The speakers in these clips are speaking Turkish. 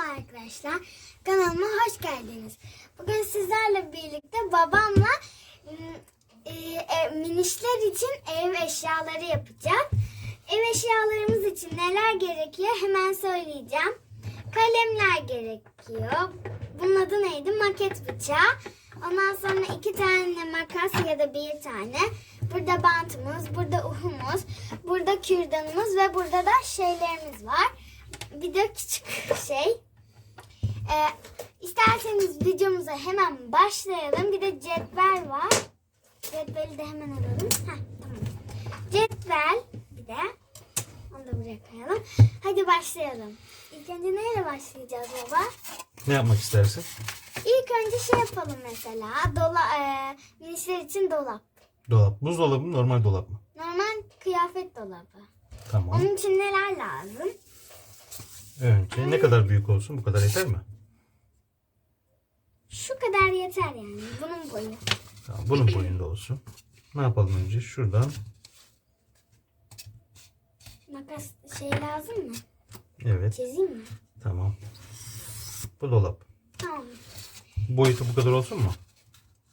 arkadaşlar. Kanalıma hoş geldiniz. Bugün sizlerle birlikte babamla e, e, minişler için ev eşyaları yapacağız. Ev eşyalarımız için neler gerekiyor hemen söyleyeceğim. Kalemler gerekiyor. Bunun adı neydi? Maket bıçağı. Ondan sonra iki tane makas ya da bir tane. Burada bantımız, burada uhumuz, burada kürdanımız ve burada da şeylerimiz var. Bir de küçük şey. Ee, isterseniz videomuza hemen başlayalım. Bir de cetvel var. Cetveli de hemen alalım. Heh, tamam. Cetvel bir de. Onu da buraya koyalım. Hadi başlayalım. İlk önce neyle başlayacağız baba? Ne yapmak istersin? İlk önce şey yapalım mesela. Dola, e, minişler için dolap. Dolap. Buzdolabı mı normal dolap mı? Normal kıyafet dolabı. Tamam. Onun için neler lazım? Önce ne kadar büyük olsun bu kadar yeter mi? Şu kadar yeter yani. Bunun boyu. Tamam, bunun boyunda olsun. Ne yapalım önce? Şuradan. Makas şey lazım mı? Evet. Çizeyim mi? Tamam. Bu dolap. Tamam. Boyutu bu kadar olsun mu?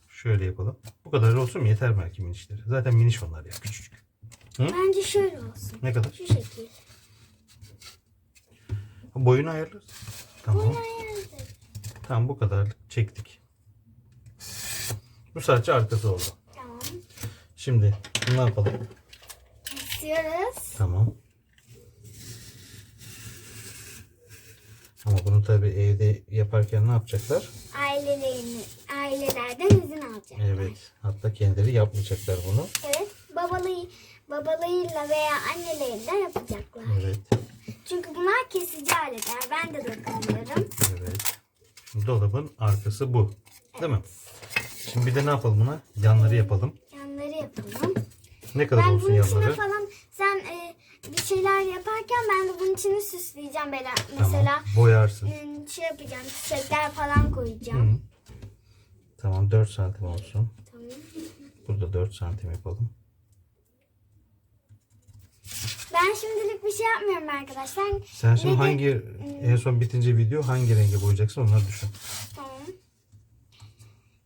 Şöyle yapalım. Bu kadar olsun mu? Yeter belki minişleri. Zaten miniş onlar ya. Küçücük. Hı? Bence şöyle olsun. Ne kadar? Şu şekil. Boyunu ayarlarız. Tamam. Bunu ayarladık. Tamam bu kadarlık çektik. Bu sadece arkası oldu. Tamam. Şimdi ne yapalım? Kesiyoruz. Tamam. Ama bunu tabi evde yaparken ne yapacaklar? Ailelerini, ailelerden izin alacak. Evet. Hatta kendileri yapmayacaklar bunu. Evet. Babalığı, babalarıyla veya anneleriyle yapacaklar. Evet. Çünkü bunlar kesici aletler. Ben de dokunuyorum. Evet. Şimdi dolabın arkası bu. Değil mi? Şimdi bir de ne yapalım buna? Yanları yapalım. Yanları yapalım. Ne kadar Ben olsun bunun içine yanları? falan sen e, bir şeyler yaparken ben de bunun içini süsleyeceğim böyle. Mesela Tamam. Boyarsın. e, şey yapacağım. Çiçekler falan koyacağım. Hı. Tamam 4 santim olsun. Tamam. Burada 4 santim yapalım. Ben şimdilik bir şey yapmıyorum arkadaşlar. Sen şimdi Ne de- hangi en son bitince video hangi renge boyayacaksın onları düşün. Tamam.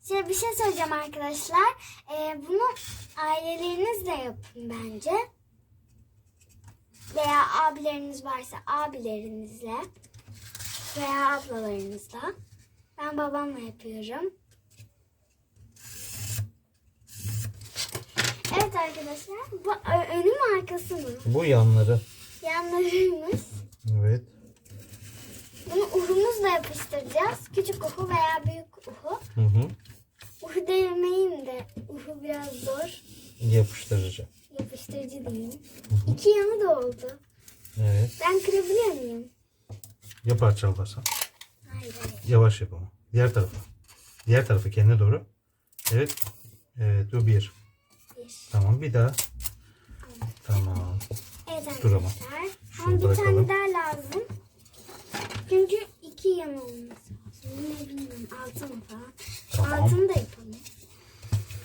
Şey, bir şey söyleyeceğim arkadaşlar. Ee, bunu ailelerinizle yapın bence. Veya abileriniz varsa abilerinizle. Veya ablalarınızla. Ben babamla yapıyorum. Evet arkadaşlar. Bu önü mü arkası mı? Bu yanları. Yanlarıymış. Evet. Bunu uhumuzla yapıştıracağız. Küçük uhu veya büyük uhu. Hı hı. Uhu demeyeyim de uhu biraz zor. Yapıştırıcı. Yapıştırıcı diyeyim. İki yanı da oldu. Evet. Ben kırabiliyor muyum? Ya parçalarsan. Hayır hayır. Yavaş yap ama. Diğer tarafa. Diğer tarafı kendine doğru. Evet. Evet. Bu bir. Bir. Tamam. Bir daha. Tamam. Evet Dur ama. arkadaşlar. Şunu Ama bir bırakalım. tane daha lazım. Çünkü iki yanı olması lazım. Ne bilmiyorum. Altı mı falan. Tamam. Altını da yapalım.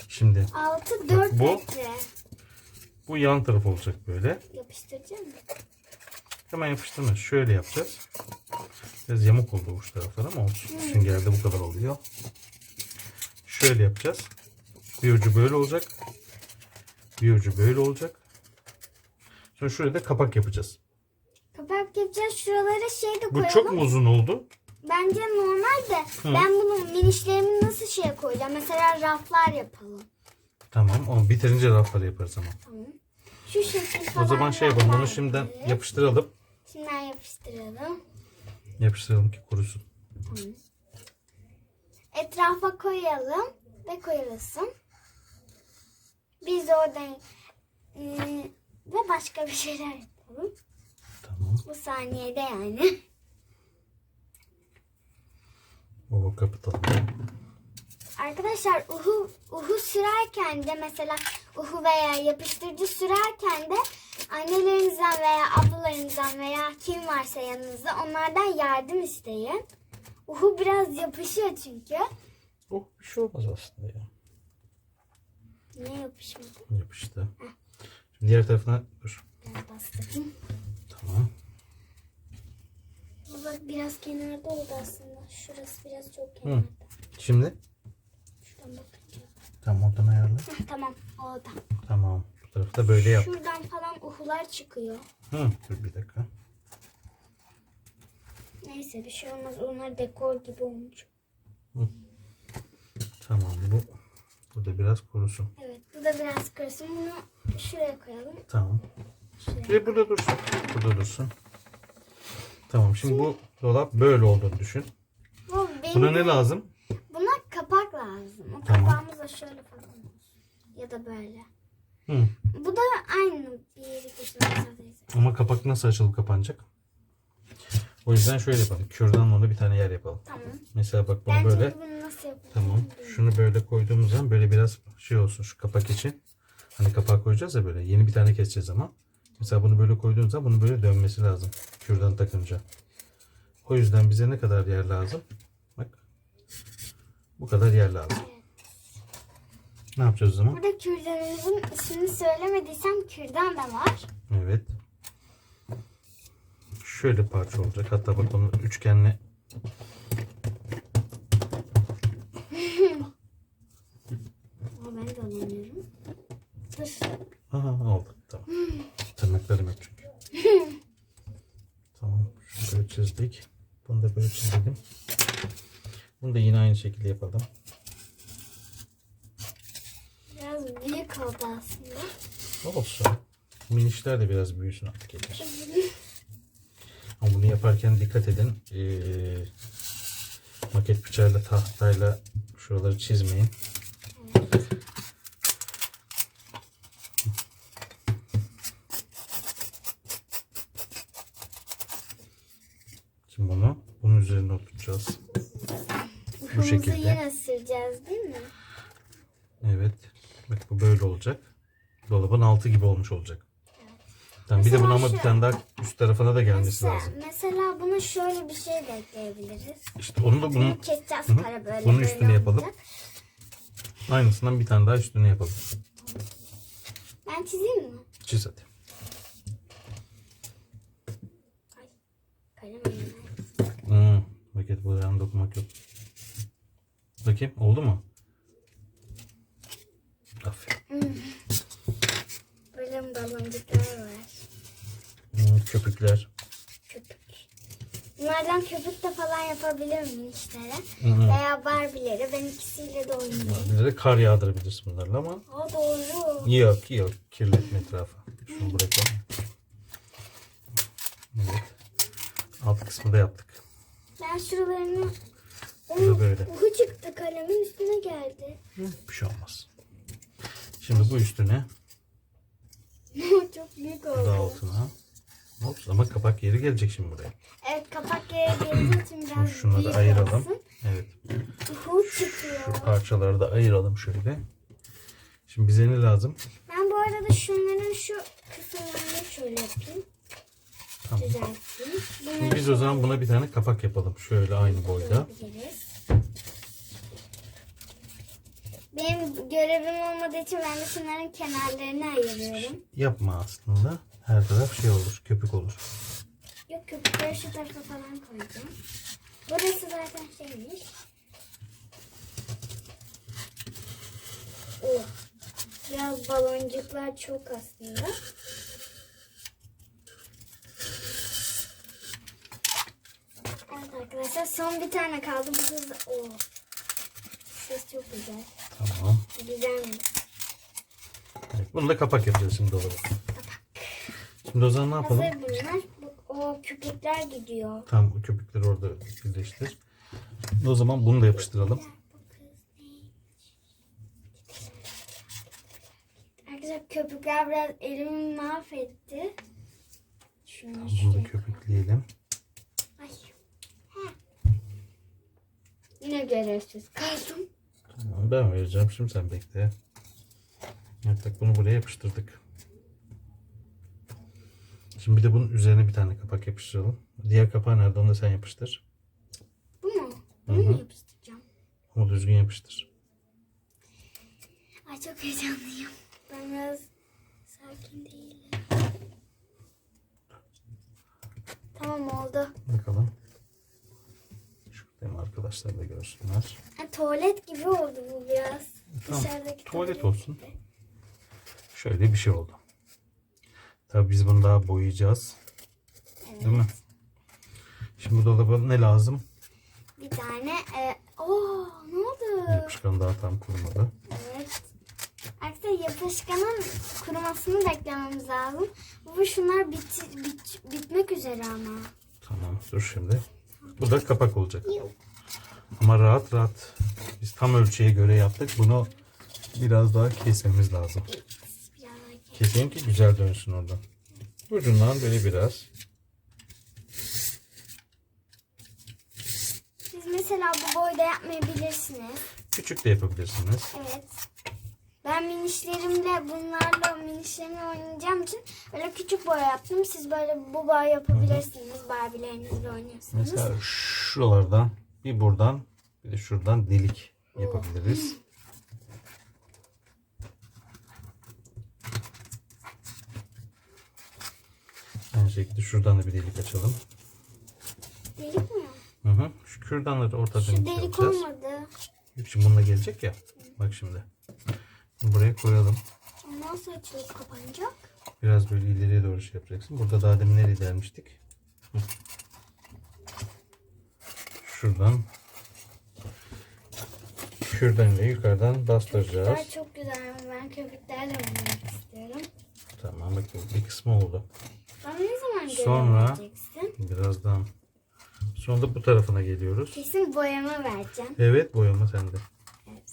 Şimdi Altı dört bu- metre. bu yan taraf olacak böyle. Yapıştıracağım mı? Hemen yapıştırma. Şöyle yapacağız. Biraz yamuk oldu uç taraflar ama olsun. Süngerde bu kadar oluyor. Şöyle yapacağız. Bir ucu böyle olacak. Bir ucu böyle olacak. Sonra şuraya da kapak yapacağız. Kapak yapacağız. Şuralara şey de Bu koyalım. çok mu uzun oldu? Bence normal de ben bunu minişlerimi nasıl şeye koyacağım? Mesela raflar yapalım. Tamam. Onu bitirince rafları yaparız ama. Tamam. Şu şekil O zaman şey yapalım. Bunu şimdiden yapalım. yapıştıralım. Şimdiden yapıştıralım. Yapıştıralım ki kurusun. Tamam. Etrafa koyalım ve koyulsun. Biz de oradan ve başka bir şeyler yapalım. Tamam. Bu saniyede yani. Baba kapatalım. Arkadaşlar uhu, uhu sürerken de mesela uhu veya yapıştırıcı sürerken de annelerinizden veya ablalarınızdan veya kim varsa yanınızda onlardan yardım isteyin. Uhu biraz yapışıyor çünkü. Oh bir şey olmaz aslında ya. Ne yapışmadı? Yapıştı. Şimdi diğer tarafına dur. Biraz bastırayım. Tamam. Bu bak biraz kenarda oldu aslında. Şurası biraz çok Hı. kenarda. Şimdi Şuradan bakınca. tam oradan ayarla. Heh, tamam oldu. Tamam. Bu tarafı da böyle yap. Şuradan falan uhular çıkıyor. Hı, dur bir dakika. Neyse bir şey olmaz. Onlar dekor gibi olmuş. Tamam bu. Bu da biraz kurusun. Evet bu da biraz kırsın. Bunu şuraya koyalım. Tamam. Şuraya. Bir burada dursun. Burada dursun. Tamam şimdi bu dolap böyle olduğunu düşün. Bu benim, Buna ne lazım? Buna kapak lazım. O Tamam. kapağımız da şöyle falan. Ya da böyle. Hı. Bu da aynı bir sadece. Ama kapak nasıl açılıp kapanacak? O yüzden şöyle yapalım. Kürdanla bir tane yer yapalım. Tamam. Mesela bak bunu Ben böyle. bunu nasıl yapacağım? Tamam. Şunu böyle koyduğumuz zaman böyle biraz şey olsun şu kapak için. Hani kapağı koyacağız ya böyle. Yeni bir tane keseceğiz ama. Mesela bunu böyle koyduğumuz zaman bunun böyle dönmesi lazım. Kürdan takınca. O yüzden bize ne kadar yer lazım? Bak. Bu kadar yer lazım. Ne yapacağız o zaman? Burada kürdanımızın ismini söylemediysem kürdan da var. Evet. Şöyle parça olacak. Hatta bak onu üçgenle Ama ben de alamıyorum. Dur. Aha oldu. Tamam. Tırnaklarım yok çünkü. tamam. Şunu böyle çizdik. Bunu da böyle çizelim. Bunu da yine aynı şekilde yapalım. Biraz büyük oldu aslında. Olsun. Minişler de biraz büyüsün artık yeter. Ama bunu yaparken dikkat edin. Ee, maket bıçağıyla tahtayla şuraları çizmeyin. Şimdi bunu bunun üzerine oturtacağız. Uhumuzu şekilde. yine süreceğiz değil mi? Evet. Bak bu böyle olacak. Dolabın altı gibi olmuş olacak. Tamam, bir de Mesela bunu ama bir şu- tane daha üst tarafına da gelmesi Mesela, lazım. mesela buna şöyle bir şey de ekleyebiliriz. İşte onu da bunun Bunu keseceğiz Hı hı. kare böyle. Bunun böyle üstüne yapalım. olacak. aynısından bir tane daha üstüne yapalım. Ben çizeyim mi? Çiz hadi. Kalem elimde. Hmm, maket bu yan dokumak yok. Bakayım oldu mu? Aferin. Böyle baloncuklar var. Hmm, köpükler. Köpük. Bunlardan köpük de falan yapabilirim işlere. Hı hı. Veya Barbie'leri. Ben ikisiyle de oynayayım. De kar yağdırabilirsin bunlarla ama O doğru. yok yok kirletme etrafı. Şunu bırakalım. Evet. Alt kısmı da yaptık. Ben şuralarını... Bu da böyle. Uhu çıktı kalemin üstüne geldi. Hı, Bir şey olmaz. Şimdi bu üstüne Çok büyük bu da oldu. altına. Ops, ama kapak yeri gelecek şimdi buraya. Evet kapak yere gelince için biraz Şunları büyük ayıralım. olsun. Evet. Uhu çıkıyor. Şu parçaları da ayıralım şöyle. Şimdi bize ne lazım? Ben bu arada şunların şu kısımlarını şöyle yapayım. Tamam. Düzelteyim. Şimdi Bunları biz o zaman buna bir tane kapak yapalım. Şöyle aynı boyda. Benim görevim olmadığı için ben de şunların kenarlarını ayırıyorum. Yapma aslında. Her taraf şey olur. Köpük olur. Yok köpükleri şu tarafa falan koyacağım. Burası zaten şeymiş. Oh. Biraz baloncuklar çok aslında. Evet arkadaşlar son bir tane kaldı. Bu hızlı. Oh. Ses çok güzel. Tamam. Güzelmiş. Evet, bunu da kapak yapacağız şimdi dolaba. Şimdi o zaman ne yapalım? Hazır bunlar. Bu, o köpükler gidiyor. Tam o köpükleri orada birleştir. O zaman bunu da yapıştıralım. Arkadaşlar köpükler biraz elimi mahvetti. Şunu Bunu da şuraya. köpükleyelim. Ay. Yine görevsiz kaldım. Tamam, ben vereceğim. Şimdi sen bekle. Bak bunu buraya yapıştırdık. Şimdi bir de bunun üzerine bir tane kapak yapıştıralım. Diğer kapağı nerede onu da sen yapıştır. Bu mu? Bunu mu yapıştıracağım? Ama düzgün yapıştır. Ay çok heyecanlıyım. Ben biraz sakin değilim. Tamam oldu. Bakalım. Hem arkadaşlar da görsünler. Ha, tuvalet gibi oldu bu biraz. Tamam, Dışarıdaki tuvalet olsun. Şöyle bir şey oldu. Tabii biz bunu daha boyayacağız. Değil mi? Şimdi dolaba ne lazım? Bir tane. E, Oo, ne oldu? Yapışkan daha tam kurumadı. Evet. Arkadaşlar yapışkanın kurumasını beklememiz lazım. Bu şunlar bit, bit, bitmek üzere ama. Tamam dur şimdi. Bu da kapak olacak. Ama rahat rahat. Biz tam ölçüye göre yaptık. Bunu biraz daha kesmemiz lazım. Keseyim ki güzel dönsün orada. Ucundan böyle biraz. Siz mesela bu boyda yapmayabilirsiniz. Küçük de yapabilirsiniz. Evet. Ben minişlerimle bunlarla minişlerimle oynayacağım için öyle küçük boy yaptım. Siz böyle bu boy yapabilirsiniz. Barbilerinizle oynuyorsanız. Mesela şuralardan bir buradan bir de şuradan delik yapabiliriz. Şekilde şuradan da bir delik açalım. Delik mi? Hı hı. Şu kürdanları ortadan Şu delik olmadı. Yok, Şimdi bununla gelecek ya. Bak şimdi. Bunu buraya koyalım. Nasıl açılıp kapanacak? Biraz böyle ileriye doğru şey yapacaksın. Burada daha demin nereye gelmiştik? Hı. Şuradan ile yukarıdan bastıracağız. Köpükler çok güzel. Ben köpüklerle oynamak istiyorum. Tamam bakayım bir kısmı oldu. Bana ne zaman görev Sonra- vereceksin? Birazdan. Sonra da bu tarafına geliyoruz. Kesin boyama vereceğim. Evet boyama sende. Evet.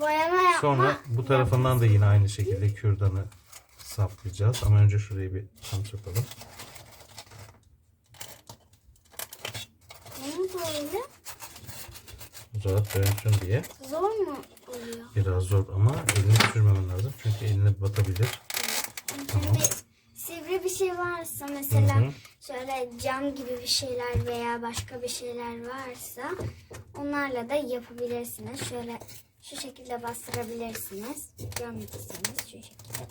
Boyama yapma. Sonra bu tarafından da yine aynı şekilde kürdanı saplayacağız. Ama önce şurayı bir tam sokalım. Ne böyle? Rahat dönsün diye. Zor mu oluyor? Biraz zor ama elini sürmemen lazım. Çünkü eline batabilir. Şey varsa mesela Hı hı. şöyle cam gibi bir şeyler veya başka bir şeyler varsa onlarla da yapabilirsiniz. Şöyle şu şekilde bastırabilirsiniz. Görmediyseniz şu şekilde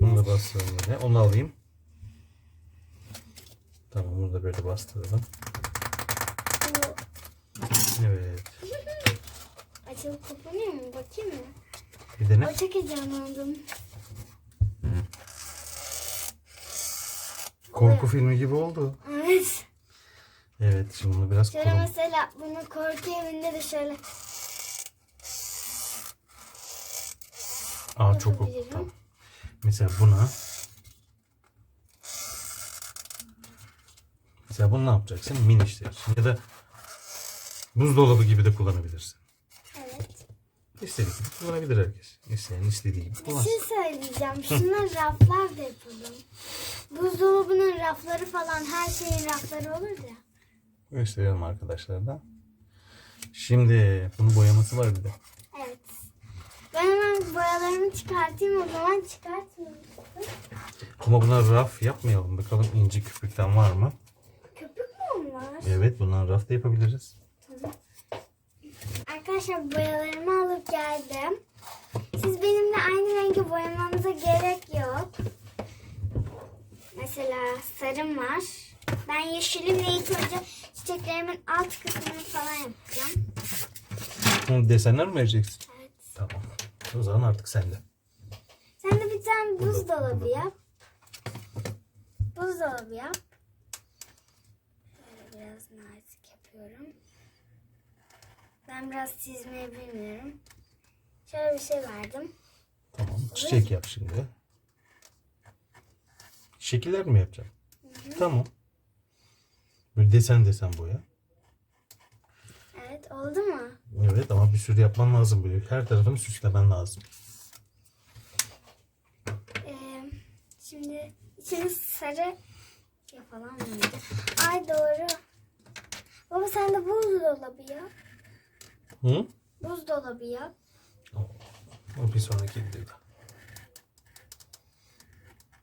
Bunu bastırabilirsiniz. da bastıralım böyle. Onu alayım. Tamam bunu da böyle bastıralım. Evet. açılıp kapanıyor mu? Bakayım mı? Bir dene. Ay çok heyecanlandım. Korku filmi gibi oldu. Evet. Evet şimdi bunu biraz Şöyle kurum. mesela bunu korku evinde de şöyle Aa çok oldu. Tamam. Mesela buna Mesela bunu ne yapacaksın? Mini işte. Ya da buzdolabı gibi de kullanabilirsin. İstediği gibi kullanabilir herkes. İsteyen istediği gibi Bir kullansın. şey söyleyeceğim. Şunlar raflar da yapalım. Buzdolabının rafları falan her şeyin rafları olur ya. Gösterelim arkadaşlar da. Şimdi bunun boyaması var bir de. Evet. Ben hemen boyalarımı çıkartayım o zaman çıkartmayayım. Ama buna raf yapmayalım. Bakalım inci küpükten var mı? Köpük mü onlar? Evet bundan raf da yapabiliriz. Arkadaşlar boyalarımı alıp geldim. Siz benimle aynı rengi boyamanıza gerek yok. Mesela sarım var. Ben yeşilimle ilk önce çiçeklerimin alt kısmını falan yapacağım. Bunu desenler mi vereceksin? Evet. Tamam. O zaman artık sende. Sen de bir tane buzdolabı yap. Buzdolabı yap. Biraz nazik yapıyorum. Ben biraz çizmeyi bilmiyorum. Şöyle bir şey verdim. Tamam. Çiçek yap şimdi. Şekiller mi yapacaksın? Tamam. Böyle desen desen boya. Evet oldu mu? Evet ama bir sürü yapman lazım böyle. Her tarafını süslemen lazım. Ee, şimdi içini sarı yapalım mıydı? Ay doğru. Baba sen de buzdolabı yap. Hı? Buzdolabı yap. O bir sonraki videoda.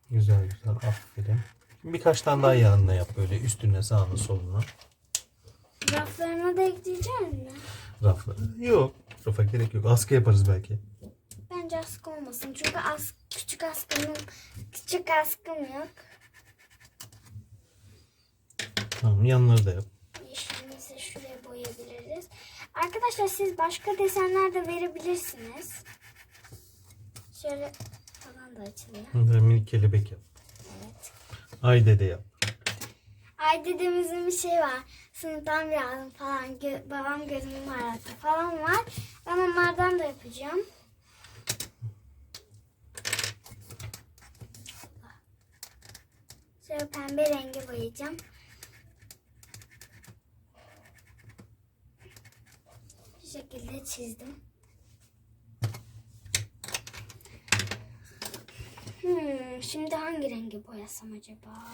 Güzel güzel aferin. Birkaç tane daha yanına yap böyle üstüne sağına soluna. Raflarına da ekleyecek mi? Rafları. Yok. Rafa gerek yok. Askı yaparız belki. Bence askı olmasın. Çünkü as küçük askımın küçük askım yok. Tamam yanları da yap. Yeşilimizi şöyle Arkadaşlar siz başka desenler de verebilirsiniz. Şöyle falan da açılıyor. Böyle minik kelebek yap. Evet. Ay dede yap. Ay dedemizin bir şey var. Sınıftan bir aldım falan. Gö- babam gözümün mağarası falan var. Ben onlardan da yapacağım. Şöyle pembe rengi boyayacağım. Bu şekilde çizdim. Hmm, şimdi hangi rengi boyasam acaba?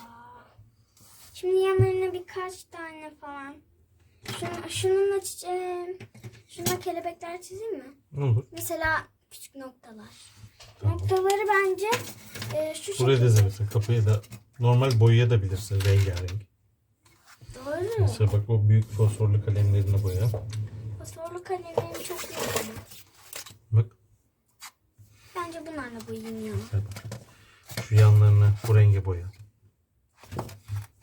Şimdi yanlarına birkaç tane falan. Şunu, şununla çiçeğim. Şuna kelebekler çizeyim mi? Olur. Mesela küçük noktalar. Noktaları bence e, şu Buraya şekilde. dizebilirsin. Kapıyı da normal boyayabilirsin rengarenk. Doğru. Mesela bak o büyük fosforlu kalemlerini boya. Kalemlerim çok iyi. benim. Bak. Bence bunlarla boyayayım ya. Şu yanlarını bu renge boya.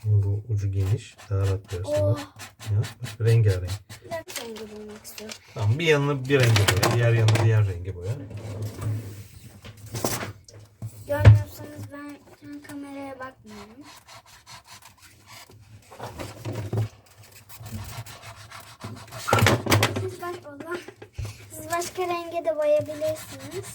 Bu ucu geniş. Daha rahat boyarsın. Oh. Ya, bak, rengarenk. bir rengi boyamak istiyorum. Tamam bir yanını bir renge boya. Diğer yanını diğer renge boya. Görmüyorsanız ben kameraya bakmıyorum. Allah. Siz başka renge de boyayabilirsiniz.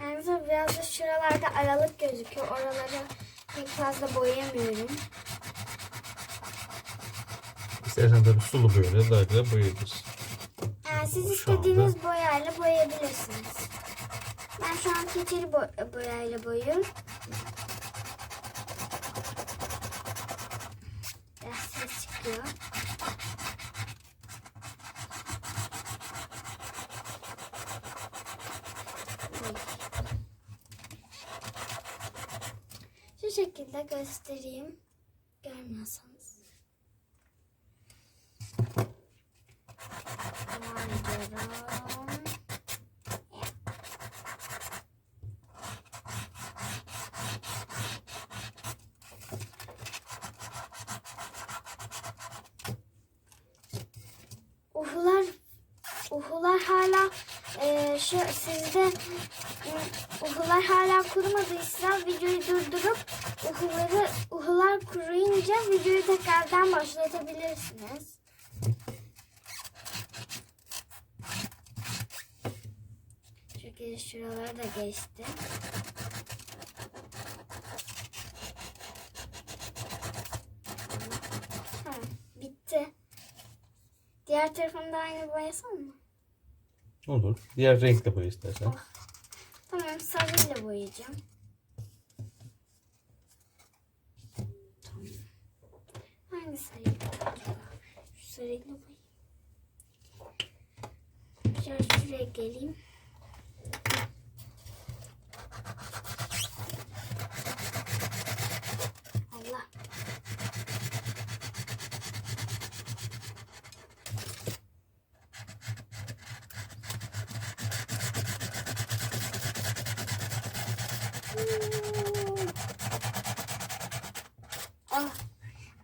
Yalnız biraz da şuralarda aralık gözüküyor. Oraları pek fazla boyayamıyorum. İstersen tabii sulu böyle daha güzel boyayabilirsin. Yani siz Şu anda- istediğiniz boyayla boyayabilirsiniz. Şu an keçeli bo- boyayla boyuyorum. Biraz ses çıkıyor. Şu şekilde göstereyim. Görmüyorsanız. Devam ediyorum. Uhular uhular hala e, şu sizde e, uhular hala kurumadıysa videoyu durdurup uhuları uhular kuruyunca videoyu tekrardan başlatabilirsiniz. Çünkü şuraları da geçti. Tamam, bitti. Diğer tarafını da aynı boyasam mı? Olur. Diğer renkle boya istersen. Tamam, sarıyla boyayacağım. Tamam. Hangi sarıyla boyayacağım? Şu sarıyla boyayayım. Şöyle şuraya geleyim. Allah. Ah,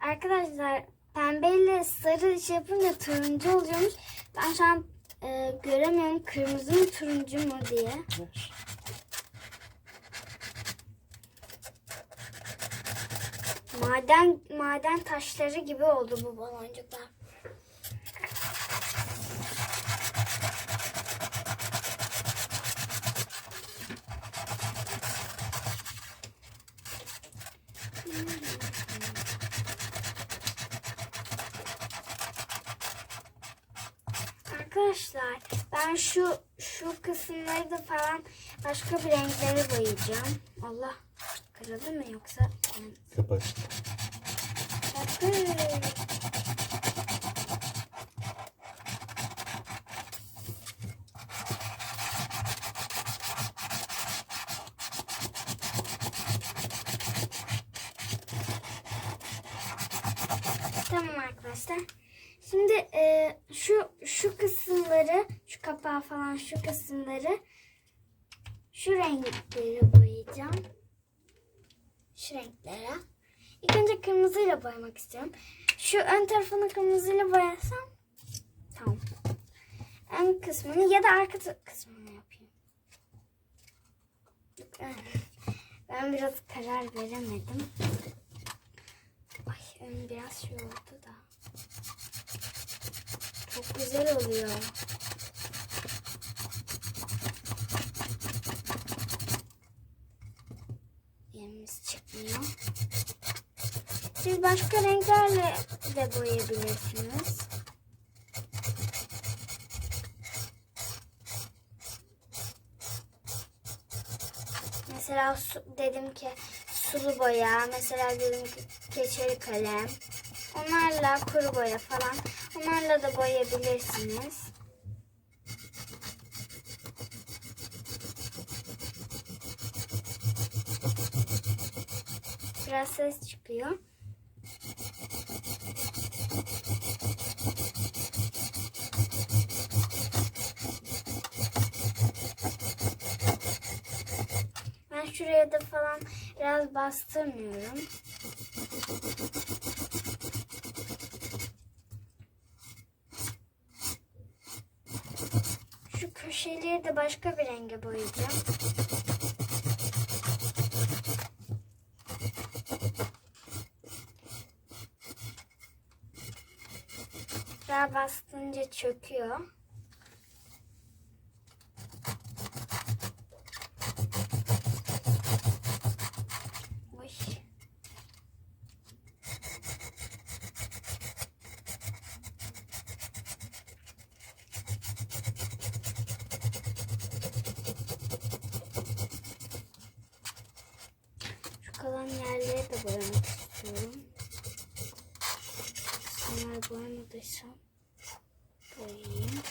Arkadaşlar pembeyle sarı şey yapınca turuncu oluyormuş. Ben şu an e, göremiyorum kırmızı mı turuncu mu diye. Maden maden taşları gibi oldu bu baloncuklar. Arkadaşlar ben şu şu kısımları da falan başka bir renklere boyayacağım. Allah kırıldı mı yoksa? Kapat. Bakın. Tamam arkadaşlar. Şimdi e, şu kısımları, şu renkleri boyayacağım. Şu renklere. İlk önce kırmızıyla boyamak istiyorum. Şu ön tarafını kırmızıyla boyasam tamam. Ön kısmını ya da arka kısmını yapayım. Ben biraz karar veremedim. Ay ön biraz şey oldu da. Çok güzel oluyor. Siz başka renklerle de boyayabilirsiniz. Mesela su, dedim ki sulu boya, mesela dedim ki keçeli kalem. Onlarla kuru boya falan. Onlarla da boyayabilirsiniz. Biraz ses çıkıyor. Ben şuraya da falan biraz bastırmıyorum. Şu köşeleri de başka bir renge boyayacağım. Daha bastınca çöküyor. Oy. Şu kalan yerleri de boyamak istiyorum. Bunlar boyamadıysam boyayayım.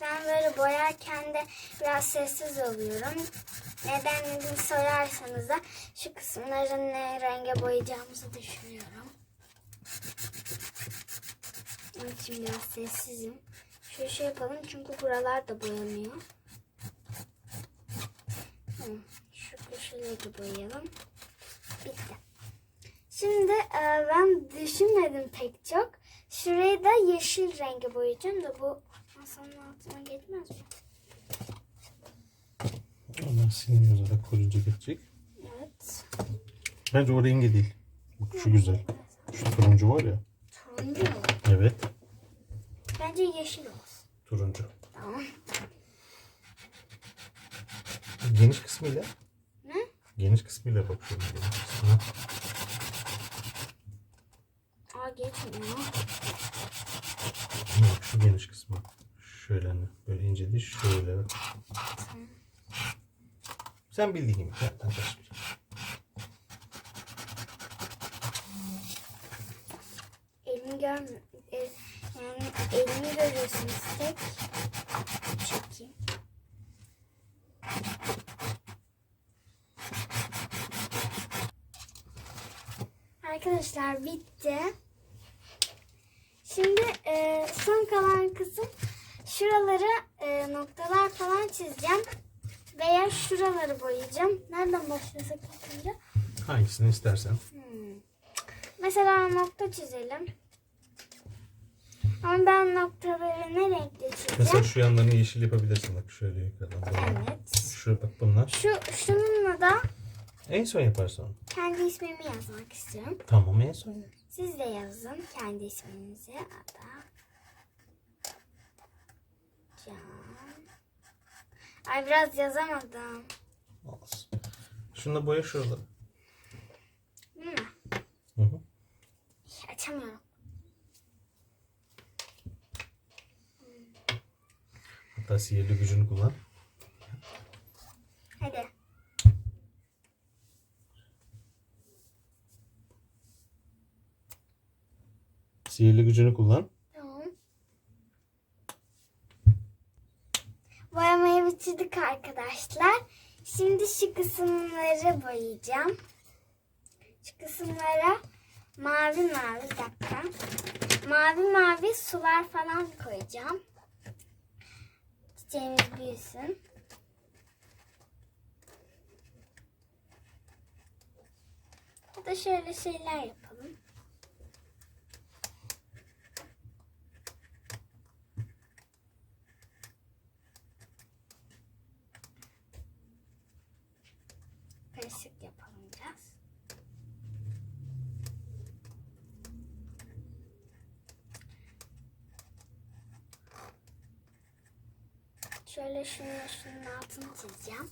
Ben böyle boyarken de biraz sessiz oluyorum. Nedenini sorarsanız da şu kısımları ne renge boyayacağımızı düşünüyorum. Onun için biraz sessizim. Şöyle şey yapalım çünkü buralar da boyanıyor. Hı, Şu köşeleri boyayalım. Bitti. Şimdi e, ben düşünmedim pek çok. Şurayı da yeşil renge boyayacağım da bu masanın altına geçmez mi? Ondan siliniyor zaten koruyucu geçecek. Evet. Bence o rengi değil. Bak şu güzel. Şu turuncu var ya. Turuncu mu? Evet. Bence yeşil olsun. Turuncu. Tamam. Geniş kısmıyla. Ne? Geniş kısmıyla bakıyorum. Geniş kısmına. Aa geçmiyor. Yok, şu geniş kısmı. Şöyle hani böyle ince değil şöyle. Sen bildiğin gibi. El, yani elimi görüyorsunuz tek. Çekeyim. Arkadaşlar bitti. Şimdi e, son kalan kısım şuralara e, noktalar falan çizeceğim. Veya şuraları boyayacağım. Nereden başlasak ilk önce? Hangisini istersen. Mesela nokta çizelim. Ama ben noktaları ne renkle çizeceğim? Mesela şu yanlarını yeşil yapabilirsin. Bak şöyle yukarıdan. Böyle. Evet. Şu bak bunlar. Şu şununla da En son yaparsın onu. kendi ismimi yazmak istiyorum. Tamam en son. Siz de yazın kendi isminizi. Ada. Can. Ay biraz yazamadım. Olsun. Şunu da boya şuraları. Mi? Hı hı. Açamıyorum. Hatta sihirli gücünü kullan. Hadi. Sihirli gücünü kullan. Arkadaşlar. Şimdi şu kısımları boyayacağım. Şu kısımlara mavi mavi bir dakika. Mavi mavi sular falan koyacağım. Çiçeğimiz büyüsün. Ya da şöyle şeyler yapalım. Karışık yapalım biraz. Şöyle şunu şunun altını çizeceğim.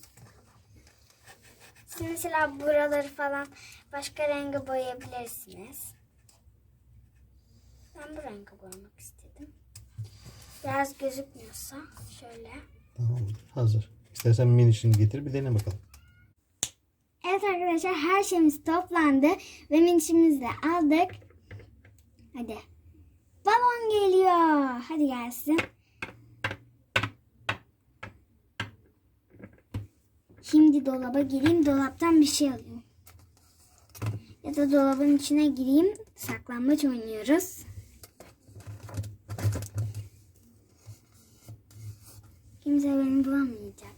Siz mesela buraları falan başka renge boyayabilirsiniz. Ben bu renge boyamak istedim. Biraz gözükmüyorsa şöyle. Tamamdır. Hazır. İstersen minişini getir bir dene bakalım. Arkadaşlar her şeyimiz toplandı ve minişimizi de aldık. Hadi. Balon geliyor. Hadi gelsin. Şimdi dolaba gireyim. Dolaptan bir şey alayım. Ya da dolabın içine gireyim. Saklambaç oynuyoruz. Kimse beni bulamayacak.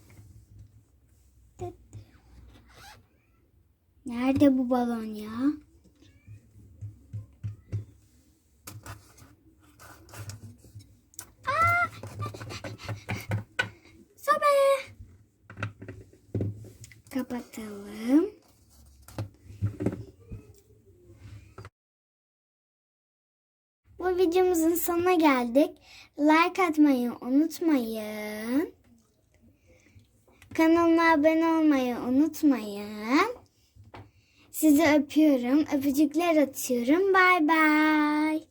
Nerede bu balon ya? Aa! Sobe. Kapatalım. Bu videomuzun sonuna geldik. Like atmayı unutmayın. Kanalıma abone olmayı unutmayın. Sizi öpüyorum. Öpücükler atıyorum. Bay bay.